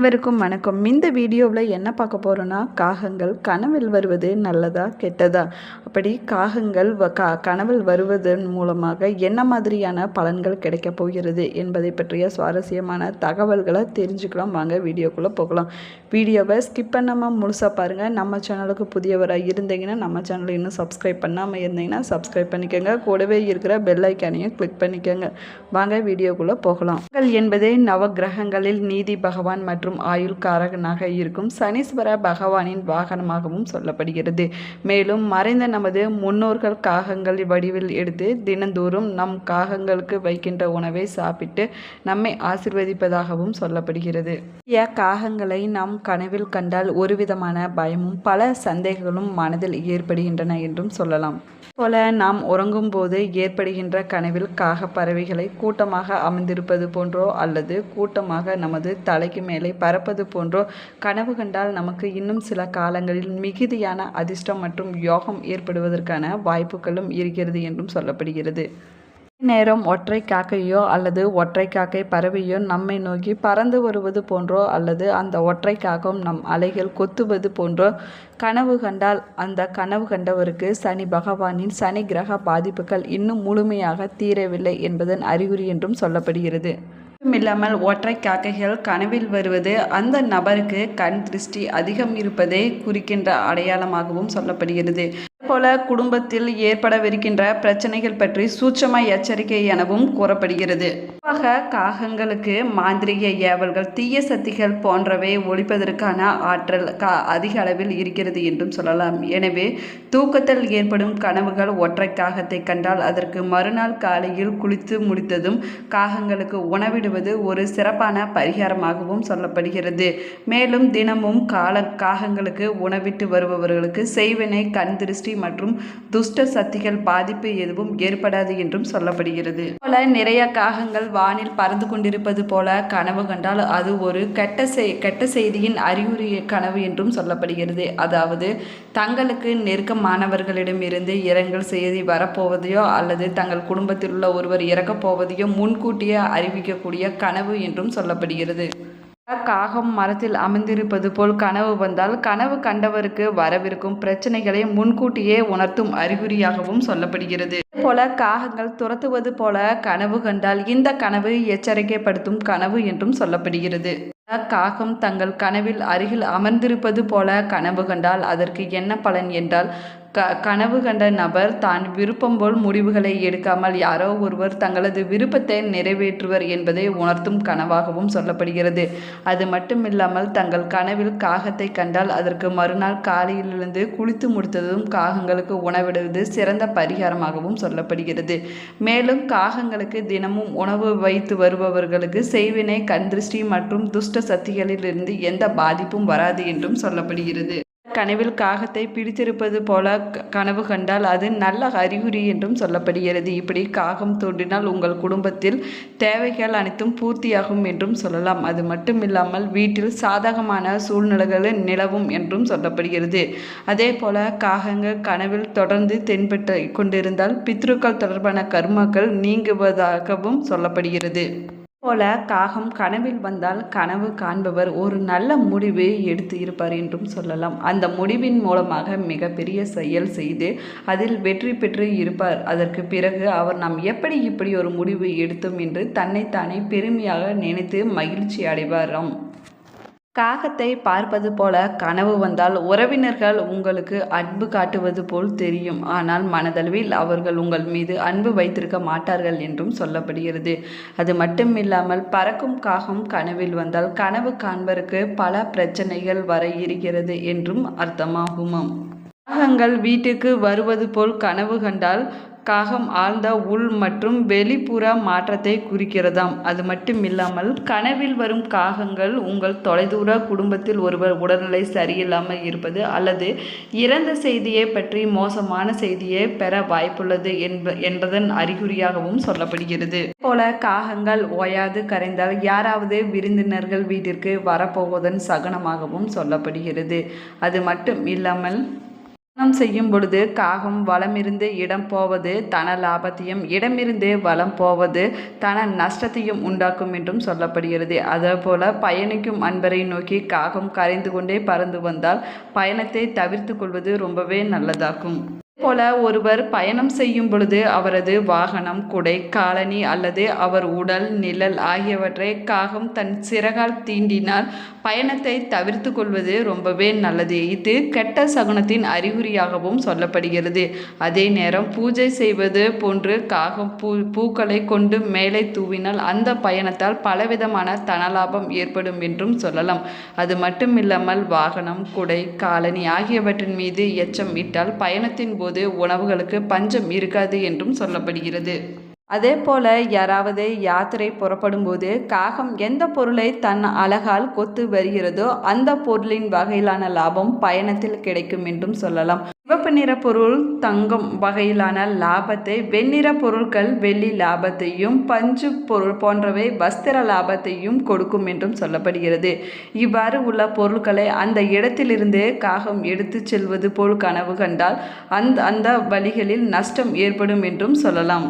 அனைவருக்கும் வணக்கம். இந்த வீடியோவில் என்ன பார்க்க போகிறோன்னா காகங்கள் கனவில் வருவது நல்லதா கெட்டதா? அப்படி காகங்கள் வ- கா கனவில் வருவதன் மூலமாக என்ன மாதிரியான பலன்கள் கிடைக்கப் போகிறது என்பதை பற்றிய சுவாரஸ்யமான தகவல்களை தெரிஞ்சுக்கலாம். வாங்க வீடியோக்குள்ளே போகலாம். வீடியோவை ஸ்கிப் பண்ணாமல் முழுசாக பாருங்கள் நம்ம சேனலுக்கு புதியவராக இருந்தீங்கன்னா நம்ம சேனலை இன்னும் சப்ஸ்கிரைப் பண்ணாமல் இருந்தீங்கன்னா சப்ஸ்கிரைப் பண்ணிக்கோங்க. கூடவே இருக்கிற பெல் ஐக்கானையும் கிளிக் பண்ணிக்கோங்க. வாங்க வீடியோக்குள்ளே போகலாம். என்பதே நவக்கிரகங்களில் நீதி பகவான் மற்றும் ஆயுள் காரகனாக இருக்கும் சனீஸ்வர பகவானின் வாகனமாகவும் சொல்லப்படுகிறது. மேலும் மறைந்த நமது முன்னோர்கள் காகங்கள் வடிவில் எடுத்து தினந்தோறும் நம் காகங்களுக்கு வைக்கின்ற உணவை சாப்பிட்டு நம்மை ஆசிர்வதிப்பதாகவும் சொல்லப்படுகிறது. காகங்களை நாம் கனவில் கண்டால் ஒரு விதமான பயமும் பல சந்தேகங்களும் மனதில் ஏற்படுகின்றன என்றும் சொல்லலாம். போல நாம் உறங்கும் போது ஏற்படுகின்ற கனவில் காக பறவைகளை கூட்டமாக அமர்ந்திருப்பது போன்றோ அல்லது கூட்டமாக நமது தலைக்கு மேலே பறப்பது போன்றோ கனவு கண்டால் நமக்கு இன்னும் சில காலங்களில் மிகுதியான அதிர்ஷ்டம் மற்றும் யோகம் ஏற்படுவதற்கான வாய்ப்புகளும் இருக்கிறது என்றும் சொல்லப்படுகிறது. நேரம் ஒற்றை காக்கையோ அல்லது ஒற்றை காக்கை பறவையோ நம்மை நோக்கி பறந்து வருவது போன்றோ அல்லது அந்த ஒற்றை காக்கம் நம் அலைகள் கொத்துவது போன்றோ கனவு கண்டால் அந்த கனவு கண்டவருக்கு சனி பகவானின் சனி கிரக பாதிப்புகள் இன்னும் முழுமையாக தீரவில்லை என்பதன் அறிகுறி என்றும் சொல்லப்படுகிறது. மட்டுமில்லாமல் ஒற்றை காக்கைகள் கனவில் வருவது அந்த நபருக்கு கண் திருஷ்டி அதிகம் இருப்பதை குறிக்கின்ற அடையாளமாகவும் சொல்லப்படுகிறது. போல குடும்பத்தில் ஏற்படவிருக்கின்ற பிரச்சனைகள் பற்றி சூட்சம எச்சரிக்கை எனவும் கூறப்படுகிறது. பொதுவாக காகங்களுக்கு மாந்திரிக ஏவல்கள் தீய சக்திகள் போன்றவை ஒழிப்பதற்கான ஆற்றல் கா அதிக அளவில் இருக்கிறது என்றும் சொல்லலாம். எனவே தூக்கத்தில் ஏற்படும் கனவுகள் ஒற்றை காகத்தை கண்டால் அதற்கு மறுநாள் காலையில் குளித்து முடித்ததும் காகங்களுக்கு உணவிடுவது ஒரு சிறப்பான பரிகாரமாகவும் சொல்லப்படுகிறது. மேலும் தினமும் கால காகங்களுக்கு உணவிட்டு வருபவர்களுக்கு செய்வினை கண் திருஷ்டி மற்றும் துஷ்ட சக்திகள் பாதிப்பு எதுவும் ஏற்படாது என்றும் சொல்லப்படுகிறது. போல நிறைய காகங்கள் வானில் பறந்து கொண்டிருப்பது போல கனவு கண்டால் அது ஒரு கெட்ட செய் கெட்ட செய்தியின் அறிகுறிய கனவு என்றும் சொல்லப்படுகிறது. அதாவது தங்களுக்கு நெருக்கமானவர்களிடமிருந்து இரங்கல் செய்தி வரப்போவதையோ அல்லது தங்கள் குடும்பத்தில் உள்ள ஒருவர் இறக்கப் போவதையோ முன்கூட்டியே அறிவிக்கக்கூடிய கனவு என்றும் சொல்லப்படுகிறது. காகம் மரத்தில் அமர்ந்திருப்பது போல் கனவு வந்தால் கனவு கண்டவருக்கு வரவிருக்கும் பிரச்சனைகளை முன்கூட்டியே உணர்த்தும் அறிகுறியாகவும் சொல்லப்படுகிறது. போல காகங்கள் துரத்துவது போல கனவு கண்டால் இந்த கனவு எச்சரிக்கைப்படுத்தும் கனவு என்றும் சொல்லப்படுகிறது. காகம் தங்கள் கனவில் அருகில் அமர்ந்திருப்பது போல கனவு கண்டால் அதற்கு என்ன பலன் என்றால் க கனவு கண்ட நபர் தான் விருப்பம் போல் முடிவுகளை எடுக்காமல் யாரோ ஒருவர் தங்களது விருப்பத்தை நிறைவேற்றுவர் என்பதை உணர்த்தும் கனவாகவும் சொல்லப்படுகிறது. அது மட்டுமில்லாமல் தங்கள் கனவில் காகத்தை கண்டால் அதற்கு மறுநாள் காலையிலிருந்து குளித்து முடித்ததும் காகங்களுக்கு உணவிடுவது சிறந்த பரிகாரமாகவும் சொல்லப்படுகிறது. மேலும் காகங்களுக்கு தினமும் உணவு வைத்து வருபவர்களுக்கு செய்வினை கண்திருஷ்டி மற்றும் துஷ்ட சக்திகளிலிருந்து எந்த பாதிப்பும் வராது என்றும் சொல்லப்படுகிறது. கனவில் காகத்தை பிடித்திருப்பது போல க- கனவு கண்டால் அது நல்ல அறிகுறி என்றும் சொல்லப்படுகிறது. இப்படி காகம் தோன்றினால் உங்கள் குடும்பத்தில் தேவைகள் அனைத்தும் பூர்த்தியாகும் என்றும் சொல்லலாம். அது மட்டுமில்லாமல் வீட்டில் சாதகமான சூழ்நிலைகள் நிலவும் என்றும் சொல்லப்படுகிறது. அதே போல காகங்கள் கனவில் தொடர்ந்து தென்பட்டு கொண்டிருந்தால் பித்ருக்கள் தொடர்பான கர்மங்கள் நீங்குவதாகவும் சொல்லப்படுகிறது. போல காகம் கனவில் வந்தால் கனவு காண்பவர் ஒரு நல்ல முடிவு எடுத்து இருப்பார் என்றும் சொல்லலாம். அந்த முடிவின் மூலமாக மிகப்பெரிய செயல் செய்து அதில் வெற்றி பெற்று இருப்பார். அதற்கு பிறகு அவர் நாம் எப்படி இப்படி ஒரு முடிவு எடுத்தோம் என்று தன்னைத்தானே பெருமையாக நினைத்து மகிழ்ச்சி அடைவாராம். காகத்தை பார்ப்பது போல கனவு வந்தால் உறவினர்கள் உங்களுக்கு அன்பு காட்டுவது போல் தெரியும். ஆனால் மனதளவில் அவர்கள் உங்கள் மீது அன்பு வைத்திருக்க மாட்டார்கள் என்றும் சொல்லப்படுகிறது. அது மட்டுமில்லாமல் பறக்கும் காகம் கனவில் வந்தால் கனவு காண்பருக்கு பல பிரச்சனைகள் வர இருக்கிறது என்றும் அர்த்தமாகுமாம். காகங்கள் வீட்டுக்கு வருவது போல் கனவு கண்டால் காகம் ஆழ்ந்த உள் மற்றும் வெளிப்புற மாற்றத்தை குறிக்கிறதாம். அது மட்டும் இல்லாமல் கனவில் வரும் காகங்கள் உங்கள் தொலைதூர குடும்பத்தில் ஒருவர் உடல்நிலை சரியில்லாமல் இருப்பது அல்லது இறந்த செய்தியை பற்றி மோசமான செய்தியை பெற வாய்ப்புள்ளது என்ப என்பதன் அறிகுறியாகவும் சொல்லப்படுகிறது. போல காகங்கள் ஓயாது கரைந்தால் யாராவது விருந்தினர்கள் வீட்டிற்கு வரப்போவதன் சகனமாகவும் சொல்லப்படுகிறது. அது மட்டும் இல்லாமல் பயணம் செய்யும் பொழுது காகம் வளமிருந்து இடம் போவது தன லாபத்தையும் இடமிருந்து வளம் போவது தன நஷ்டத்தையும் உண்டாக்கும் என்றும் சொல்லப்படுகிறது. அதேபோல பயணிக்கும் அன்பரை நோக்கி காகம் கரைந்து கொண்டே பறந்து வந்தால் பயணத்தை தவிர்த்து கொள்வது ரொம்பவே நல்லதாகும். போல ஒருவர் பயணம் செய்யும் பொழுது அவரது வாகனம் குடை காலனி அல்லது அவர் உடல் நிழல் ஆகியவற்றை காகம் தன் சிறகால் தீண்டினால் பயணத்தை தவிர்த்து கொள்வது ரொம்பவே நல்லது. இது கெட்ட சகுனத்தின் அறிகுறியாகவும் சொல்லப்படுகிறது. அதே நேரம் பூஜை செய்வது போன்று காகம் பூ பூக்களை கொண்டு மேலே தூவினால் அந்த பயணத்தால் பலவிதமான தனலாபம் ஏற்படும் என்றும் சொல்லலாம். அது மட்டுமில்லாமல் வாகனம் குடை காலனி ஆகியவற்றின் மீது எச்சம் இட்டால் பயணத்தின் போது உணவுகளுக்கு பஞ்சம் இருக்காது என்றும் சொல்லப்படுகிறது. அதே போல யாராவது யாத்திரை புறப்படும் போது காகம் எந்த பொருளை தன் அழகால் கொத்து வருகிறதோ அந்த பொருளின் வகையிலான லாபம் பயணத்தில் கிடைக்கும் என்றும் சொல்லலாம். சிவப்பு நிற பொருள் தங்கம் வகையிலான லாபத்தை வெண்ணிற பொருட்கள் வெள்ளி லாபத்தையும் பஞ்சு பொருள் போன்றவை வஸ்திர லாபத்தையும் கொடுக்கும் என்றும் சொல்லப்படுகிறது. இவ்வாறு உள்ள பொருட்களை அந்த இடத்திலிருந்து காகம் எடுத்து செல்வது போல் கனவு கண்டால் அந்த அந்த வழிகளில் நஷ்டம் ஏற்படும் என்றும் சொல்லலாம்.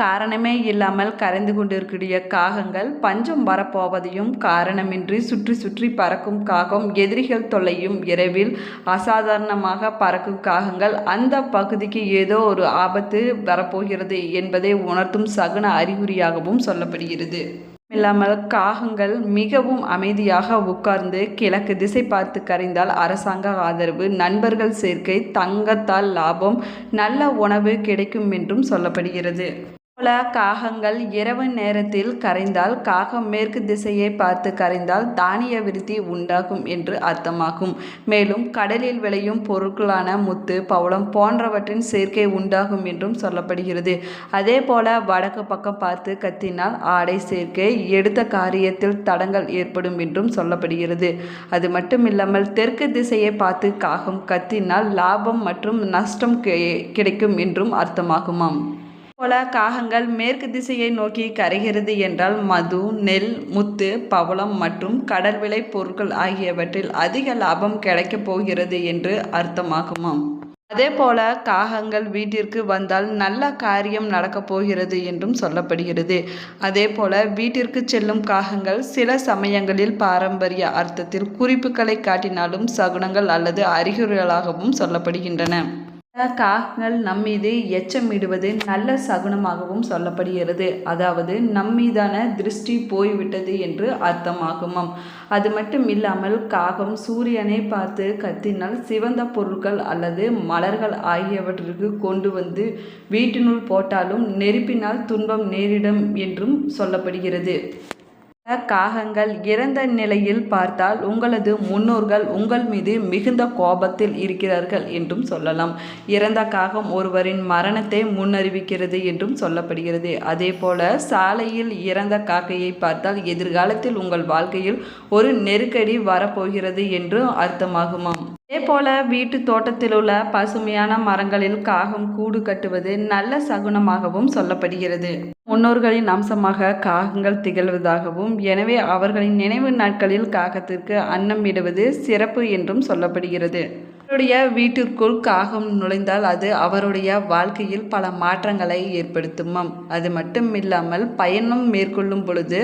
காரணமே இல்லாமல் கரைந்து கொண்டிருக்கிற காகங்கள் பஞ்சம் வரப்போவதையும் காரணமின்றி சுற்றி சுற்றி பறக்கும் காகம் எதிரிகள் தொல்லையும் இரவில் அசாதாரணமாக பறக்கும் காகங்கள் அந்த பகுதிக்கு ஏதோ ஒரு ஆபத்து வரப்போகிறது என்பதை உணர்த்தும் சகுன அறிகுறியாகவும் சொல்லப்படுகிறது. இல்லாமல் காகங்கள் மிகவும் அமைதியாக உட்கார்ந்து கிழக்கு திசை பார்த்து கரைந்தால் அரசாங்க ஆதரவு நண்பர்கள் சேர்க்கை தங்கத்தால் லாபம் நல்ல உணவு கிடைக்கும் என்றும் சொல்லப்படுகிறது. போல காகங்கள் இரவு நேரத்தில் கரைந்தால் காகம் மேற்கு திசையை பார்த்து கரைந்தால் தானிய விருத்தி உண்டாகும் என்று அர்த்தமாகும். மேலும் கடலில் விளையும் பொருட்களான முத்து பவளம் போன்றவற்றின் சேர்க்கை உண்டாகும் என்றும் சொல்லப்படுகிறது. அதே போல வடக்கு பக்கம் பார்த்து கத்தினால் ஆடை சேர்க்கை எடுத்த காரியத்தில் தடங்கள் ஏற்படும் என்றும் சொல்லப்படுகிறது. அது மட்டுமில்லாமல் தெற்கு திசையை பார்த்து காகம் கத்தினால் லாபம் மற்றும் நஷ்டம் கிடைக்கும் என்றும் அர்த்தமாகுமாம். போல காகங்கள் மேற்கு திசையை நோக்கி கரைகிறது என்றால் மது நெல் முத்து பவளம் மற்றும் கடல் விளை பொருட்கள் ஆகியவற்றில் அதிக லாபம் கிடைக்கப் போகிறது என்று அர்த்தமாகுமாம். அதே போல காகங்கள் வீட்டிற்கு வந்தால் நல்ல காரியம் நடக்கப் போகிறது என்றும் சொல்லப்படுகிறது. அதே போல வீட்டிற்கு செல்லும் காகங்கள் சில சமயங்களில் பாரம்பரிய அர்த்தத்தில் குறிப்புகளை காட்டினாலும் சகுனங்கள் அல்லது அறிகுறிகளாகவும் சொல்லப்படுகின்றன. காகங்கள் நம்மீது எச்சமிடுவது நல்ல சகுனமாகவும் சொல்லப்படுகிறது. அதாவது நம்மீதான திருஷ்டி போய்விட்டது என்று அர்த்தமாகுமாம். அது மட்டும் இல்லாமல் காகம் சூரியனை பார்த்து கத்தினால் சிவந்த பொருட்கள் அல்லது மலர்கள் ஆகியவற்றிற்கு கொண்டு வந்து வீட்டினுள் போட்டாலும் நெருப்பினால் துன்பம் நேரிடும் என்றும் சொல்லப்படுகிறது. காகங்கள் இறந்த நிலையில் பார்த்தால் உங்களது முன்னோர்கள் உங்கள் மீது மிகுந்த கோபத்தில் இருக்கிறார்கள் என்றும் சொல்லலாம். இறந்த காகம் ஒருவரின் மரணத்தை முன்னறிவிக்கிறது என்றும் சொல்லப்படுகிறது. அதே போல சாலையில் இறந்த காக்கையை பார்த்தால் எதிர்காலத்தில் உங்கள் வாழ்க்கையில் ஒரு நெருக்கடி வரப்போகிறது என்று அர்த்தமாகுமாம். இதே போல வீட்டு தோட்டத்தில் உள்ள பசுமையான மரங்களில் காகம் கூடு கட்டுவது நல்ல சகுனமாகவும் சொல்லப்படுகிறது. முன்னோர்களின் அம்சமாக காகங்கள் திகழ்வதாகவும் எனவே அவர்களின் நினைவு நாட்களில் காகத்திற்கு அன்னம் இடுவது சிறப்பு என்றும் சொல்லப்படுகிறது. அவருடைய வீட்டிற்குள் காகம் நுழைந்தால் அது அவருடைய வாழ்க்கையில் பல மாற்றங்களை ஏற்படுத்துமாம். அது மட்டும் இல்லாமல் பயணம் மேற்கொள்ளும் பொழுது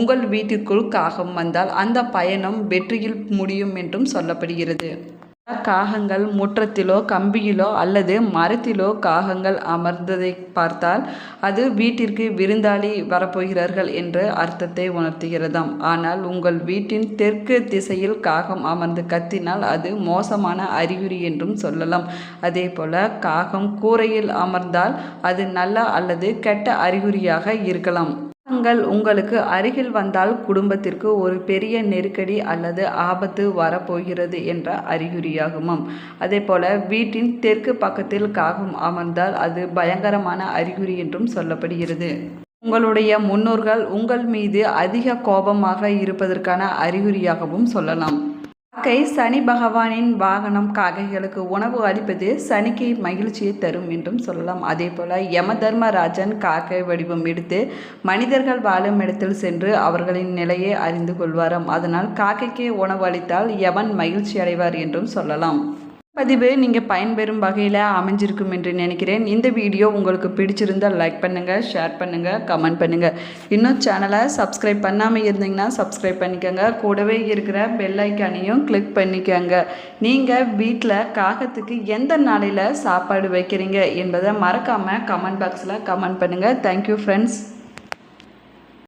உங்கள் வீட்டிற்குள் காகம் வந்தால் அந்த பயணம் வெற்றியில் முடியும் என்றும் சொல்லப்படுகிறது. காகங்கள் முற்றத்திலோ கம்பியிலோ அல்லது மரத்திலோ காகங்கள் அமர்ந்ததை பார்த்தால் அது வீட்டிற்கு விருந்தாளி வரப்போகிறார்கள் என்ற அர்த்தத்தை உணர்த்துகிறதாம். ஆனால் உங்கள் வீட்டின் தெற்கு திசையில் காகம் அமர்ந்து கத்தினால் அது மோசமான அறிகுறி என்றும் சொல்லலாம். அதே போல காகம் கூரையில் அமர்ந்தால் அது நல்ல அல்லது கெட்ட அறிகுறியாக இருக்கலாம். காகங்கள் உங்களுக்கு அருகில் வந்தால் குடும்பத்திற்கு ஒரு பெரிய நெருக்கடி அல்லது ஆபத்து வரப்போகிறது என்ற அறிகுறியாகுமாம். அதே போல வீட்டின் தெற்கு பக்கத்தில் காகம் அமர்ந்தால் அது பயங்கரமான அறிகுறி என்றும் சொல்லப்படுகிறது. உங்களுடைய முன்னோர்கள் உங்கள் மீது அதிக கோபமாக இருப்பதற்கான அறிகுறியாகவும் சொல்லலாம். காக்கை சனி பகவானின் வாகனம் காக்கைகளுக்கு உணவு அளிப்பது சனிக்கு மகிழ்ச்சியை தரும் என்றும் சொல்லலாம். அதே போல் யம தர்மராஜன் காக்கை வடிவம் எடுத்து மனிதர்கள் வாழும் இடத்தில் சென்று அவர்களின் நிலையை அறிந்து கொள்வாராம். அதனால் காக்கைக்கு உணவு அளித்தால் யமன் மகிழ்ச்சி அடைவார் என்றும் சொல்லலாம். பதிவு நீங்கள் பயன்பெறும் வகையில் அமைஞ்சிருக்கும் என்று நினைக்கிறேன். இந்த வீடியோ உங்களுக்கு பிடிச்சிருந்தால் லைக் பண்ணுங்கள் ஷேர் பண்ணுங்கள் கமெண்ட் பண்ணுங்கள் இன்னும் சேனலை சப்ஸ்கிரைப் பண்ணாமல் இருந்தீங்கன்னா சப்ஸ்கிரைப் பண்ணிக்கோங்க. கூடவே இருக்கிற பெல்லைக்கானையும் கிளிக் பண்ணிக்கோங்க. நீங்கள் வீட்டில் காகத்துக்கு எந்த நாளையில் சாப்பாடு வைக்கிறீங்க என்பதை மறக்காமல் கமெண்ட் பாக்ஸில் கமெண்ட் பண்ணுங்கள் தேங்க்யூ ஃப்ரெண்ட்ஸ்